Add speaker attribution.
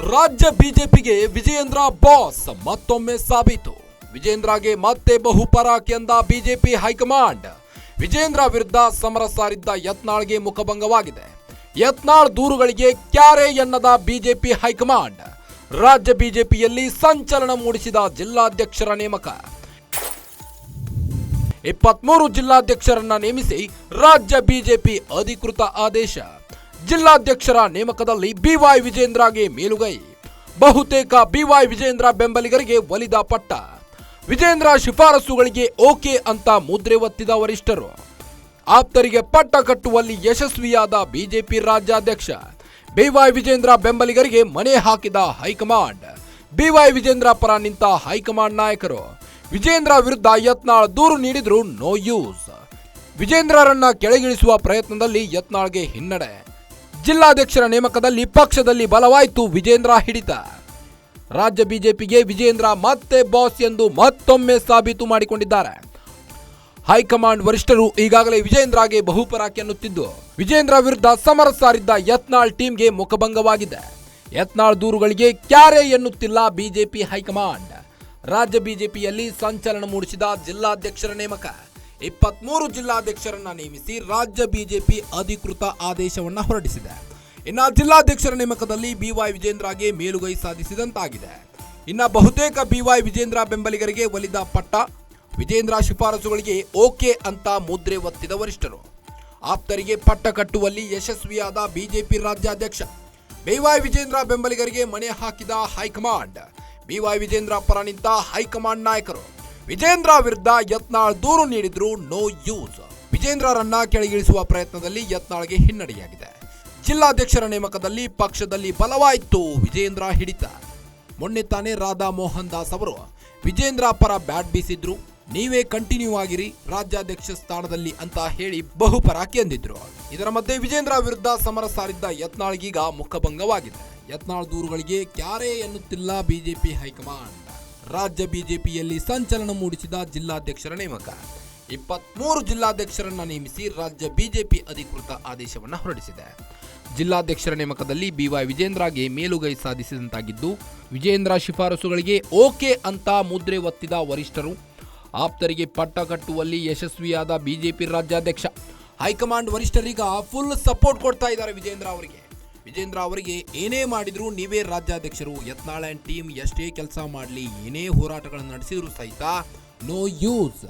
Speaker 1: ರಾಜ್ಯ ಬಿಜೆಪಿಗೆ ವಿಜಯೇಂದ್ರ ಬಾಸ್ ಮತ್ತೊಮ್ಮೆ ಸಾಬೀತು. ವಿಜೇಂದ್ರಗೆ ಮತ್ತೆ ಬಹುಪರ ಎಂದ ಬಿಜೆಪಿ ಹೈಕಮಾಂಡ್. ವಿಜೇಂದ್ರ ವಿರುದ್ಧ ಸಮರ ಸಾರಿದ್ದ ಯತ್ನಾಳ್ಗೆ ಮುಖಭಂಗವಾಗಿದೆ. ಯತ್ನಾಳ್ ದೂರುಗಳಿಗೆ ಕ್ಯಾರೆ ಎನ್ನದ ಬಿಜೆಪಿ ಹೈಕಮಾಂಡ್. ರಾಜ್ಯ ಬಿಜೆಪಿಯಲ್ಲಿ ಸಂಚಲನ ಮೂಡಿಸಿದ ಜಿಲ್ಲಾಧ್ಯಕ್ಷರ ನೇಮಕ. ಇಪ್ಪತ್ಮೂರು ಜಿಲ್ಲಾಧ್ಯಕ್ಷರನ್ನ ನೇಮಿಸಿ ರಾಜ್ಯ ಬಿಜೆಪಿ ಅಧಿಕೃತ ಆದೇಶ. ಜಿಲ್ಲಾಧ್ಯಕ್ಷರ ನೇಮಕದಲ್ಲಿ ಬಿವೈ ವಿಜೇಂದ್ರಗೆ ಮೇಲುಗೈ. ಬಹುತೇಕ ಬಿವೈ ವಿಜೇಂದ್ರ ಬೆಂಬಲಿಗರಿಗೆ ಒಲಿದ ಪಟ್ಟ. ವಿಜೇಂದ್ರ ಶಿಫಾರಸುಗಳಿಗೆ ಓಕೆ ಅಂತ ಮುದ್ರೆ ಒತ್ತಿದ ವರಿಷ್ಠರು. ಆಪ್ತರಿಗೆ ಪಟ್ಟ ಕಟ್ಟುವಲ್ಲಿ ಯಶಸ್ವಿಯಾದ ಬಿಜೆಪಿ ರಾಜ್ಯಾಧ್ಯಕ್ಷ. ಬಿವೈ ವಿಜೇಂದ್ರ ಬೆಂಬಲಿಗರಿಗೆ ಮನೆ ಹಾಕಿದ ಹೈಕಮಾಂಡ್. ಬಿವೈ ವಿಜೇಂದ್ರ ಪರ ನಿಂತ ಹೈಕಮಾಂಡ್ ನಾಯಕರು. ವಿಜೇಂದ್ರ ವಿರುದ್ಧ ಯತ್ನಾಳ್ ದೂರು ನೀಡಿದ್ರು ನೋ ಯೂಸ್. ವಿಜೇಂದ್ರರನ್ನ ಕೆಳಗಿಳಿಸುವ ಪ್ರಯತ್ನದಲ್ಲಿ ಯತ್ನಾಳ್ಗೆ ಹಿನ್ನಡೆ. ಜಿಲ್ಲಾಧ್ಯಕ್ಷರ ನೇಮಕದಲ್ಲಿ ಪಕ್ಷದಲ್ಲಿ ಬಲವಾಯಿತು ವಿಜೇಂದ್ರ ಹಿಡಿತ. ರಾಜ್ಯ ಬಿಜೆಪಿಗೆ ವಿಜೇಂದ್ರ ಮತ್ತೆ ಬಾಸ್ ಎಂದು ಮತ್ತೊಮ್ಮೆ ಸಾಬೀತು ಮಾಡಿಕೊಂಡಿದ್ದಾರೆ. ಹೈಕಮಾಂಡ್ ವರಿಷ್ಠರು ಈಗಾಗಲೇ ವಿಜೇಂದ್ರಗೆ ಬಹುಪರಾಕೆ ಎನ್ನುತ್ತಿದ್ದು ವಿಜೇಂದ್ರ ವಿರುದ್ಧ ಸಮರ ಸಾರಿದ್ದ ಯತ್ನಾಳ್ ಟೀಮ್ಗೆ ಮುಖಭಂಗವಾಗಿದೆ. ಯತ್ನಾಳ್ ದೂರುಗಳಿಗೆ ಕ್ಯಾರೆ ಎನ್ನುತ್ತಿಲ್ಲ ಬಿಜೆಪಿ ಹೈಕಮಾಂಡ್. ರಾಜ್ಯ ಬಿಜೆಪಿಯಲ್ಲಿ ಸಂಚಲನ ಮೂಡಿಸಿದ ಜಿಲ್ಲಾಧ್ಯಕ್ಷರ ನೇಮಕ. ಇಪ್ಪತ್ಮೂರು ಜಿಲ್ಲಾಧ್ಯಕ್ಷರನ್ನ ನೇಮಿಸಿ ರಾಜ್ಯ ಬಿಜೆಪಿ ಅಧಿಕೃತ ಆದೇಶವನ್ನ ಹೊರಡಿಸಿದೆ. ಇನ್ನ ಜಿಲ್ಲಾಧ್ಯಕ್ಷರ ನೇಮಕದಲ್ಲಿ ಬಿವೈ ವಿಜೇಂದ್ರಗೆ ಮೇಲುಗೈ ಸಾಧಿಸಿದಂತಾಗಿದೆ. ಇನ್ನ ಬಹುತೇಕ ಬಿವೈ ವಿಜೇಂದ್ರ ಬೆಂಬಲಿಗರಿಗೆ ಒಲಿದ ಪಟ್ಟ ವಿಜೇಂದ್ರ ಶಿಫಾರಸುಗಳಿಗೆ ಓಕೆ ಅಂತ ಮುದ್ರೆ ಒತ್ತಿದ ವರಿಷ್ಠರು. ಆಪ್ತರಿಗೆ ಪಟ್ಟ ಕಟ್ಟುವಲ್ಲಿ ಯಶಸ್ವಿಯಾದ ಬಿಜೆಪಿ ರಾಜ್ಯಾಧ್ಯಕ್ಷ. ಬಿವೈ ವಿಜೇಂದ್ರ ಬೆಂಬಲಿಗರಿಗೆ ಮಣೆ ಹಾಕಿದ ಹೈಕಮಾಂಡ್. ಬಿವೈ ವಿಜೇಂದ್ರ ಪರ ನಿಂತ ಹೈಕಮಾಂಡ್ ನಾಯಕರು. ವಿಜೇಂದ್ರ ವಿರುದ್ಧ ಯತ್ನಾಳ್ ದೂರು ನೀಡಿದ್ರು ನೋ ಯೂಸ್ ವಿಜೇಂದ್ರರನ್ನ ಕೆಳಗಿಳಿಸುವ ಪ್ರಯತ್ನದಲ್ಲಿ ಯತ್ನಾಳ್ಗೆ ಹಿನ್ನಡೆಯಾಗಿದೆ. ಜಿಲ್ಲಾಧ್ಯಕ್ಷರ ನೇಮಕದಲ್ಲಿ ಪಕ್ಷದಲ್ಲಿ ಬಲವಾಯಿತು ವಿಜೇಂದ್ರ ಹಿಡಿತ. ಮೊನ್ನೆ ತಾನೇ ರಾಧಾ ಮೋಹನ್ ದಾಸ್ ಅವರು, ವಿಜೇಂದ್ರ ಪರ ಬ್ಯಾಟ್ ಬೀಸಿದ್ರು, ನೀವೇ ಕಂಟಿನ್ಯೂ ಆಗಿರಿ, ರಾಜ್ಯಾಧ್ಯಕ್ಷ ಸ್ಥಾನದಲ್ಲಿ ಅಂತ ಹೇಳಿ ಬಹುಪರ ಕೆಂದಿದ್ರು. ಇದರ ಮಧ್ಯೆ ವಿಜೇಂದ್ರ ವಿರುದ್ಧ ಸಮರ ಸಾರಿದ್ದ ಯತ್ನಾಳ್ಗೀಗ ಮುಖಭಂಗವಾಗಿದೆ. ಯತ್ನಾಳ್ ದೂರುಗಳಿಗೆ ಕ್ಯಾರೇ ಎನ್ನುತ್ತಿಲ್ಲ ಬಿಜೆಪಿ ಹೈಕಮಾಂಡ್. ರಾಜ್ಯ ಬಿಜೆಪಿಯಲ್ಲಿ ಸಂಚಲನ ಮೂಡಿಸಿದ ಜಿಲ್ಲಾಧ್ಯಕ್ಷರ ನೇಮಕ. ಇಪ್ಪತ್ಮೂರು ಜಿಲ್ಲಾಧ್ಯಕ್ಷರನ್ನ ನೇಮಿಸಿ ರಾಜ್ಯ ಬಿಜೆಪಿ ಅಧಿಕೃತ ಆದೇಶವನ್ನು ಹೊರಡಿಸಿದೆ. ಜಿಲ್ಲಾಧ್ಯಕ್ಷರ ನೇಮಕದಲ್ಲಿ ಬಿವೈ ವಿಜೇಂದ್ರಗೆ ಮೇಲುಗೈ ಸಾಧಿಸಿದಂತಾಗಿದ್ದು, ವಿಜೇಂದ್ರ ಶಿಫಾರಸುಗಳಿಗೆ ಓಕೆ ಅಂತ ಮುದ್ರೆ ಒತ್ತಿದ ವರಿಷ್ಠರು, ಆಪ್ತರಿಗೆ ಪಟ್ಟ ಕಟ್ಟುವಲ್ಲಿ ಯಶಸ್ವಿಯಾದ ಬಿಜೆಪಿ ರಾಜ್ಯಾಧ್ಯಕ್ಷ. ಹೈಕಮಾಂಡ್ ವರಿಷ್ಠರೀಗ ಫುಲ್ ಸಪೋರ್ಟ್ ಕೊಡ್ತಾ ಇದ್ದಾರೆ ವಿಜೇಂದ್ರ ಅವರಿಗೆ. ವಿಜೇಂದ್ರ ಅವರಿಗೆ ಏನೇ ಮಾಡಿದ್ರು ನೀವೇ ರಾಜ್ಯಾಧ್ಯಕ್ಷರು. ಯತ್ನಾಳ್ ಅಂಡ್ ಟೀಮ್ ಎಷ್ಟೇ ಕೆಲಸ ಮಾಡಲಿ, ಏನೇ ಹೋರಾಟಗಳನ್ನು ನಡೆಸಿದ್ರು ಸಹಿತ ನೋ ಯೂಸ್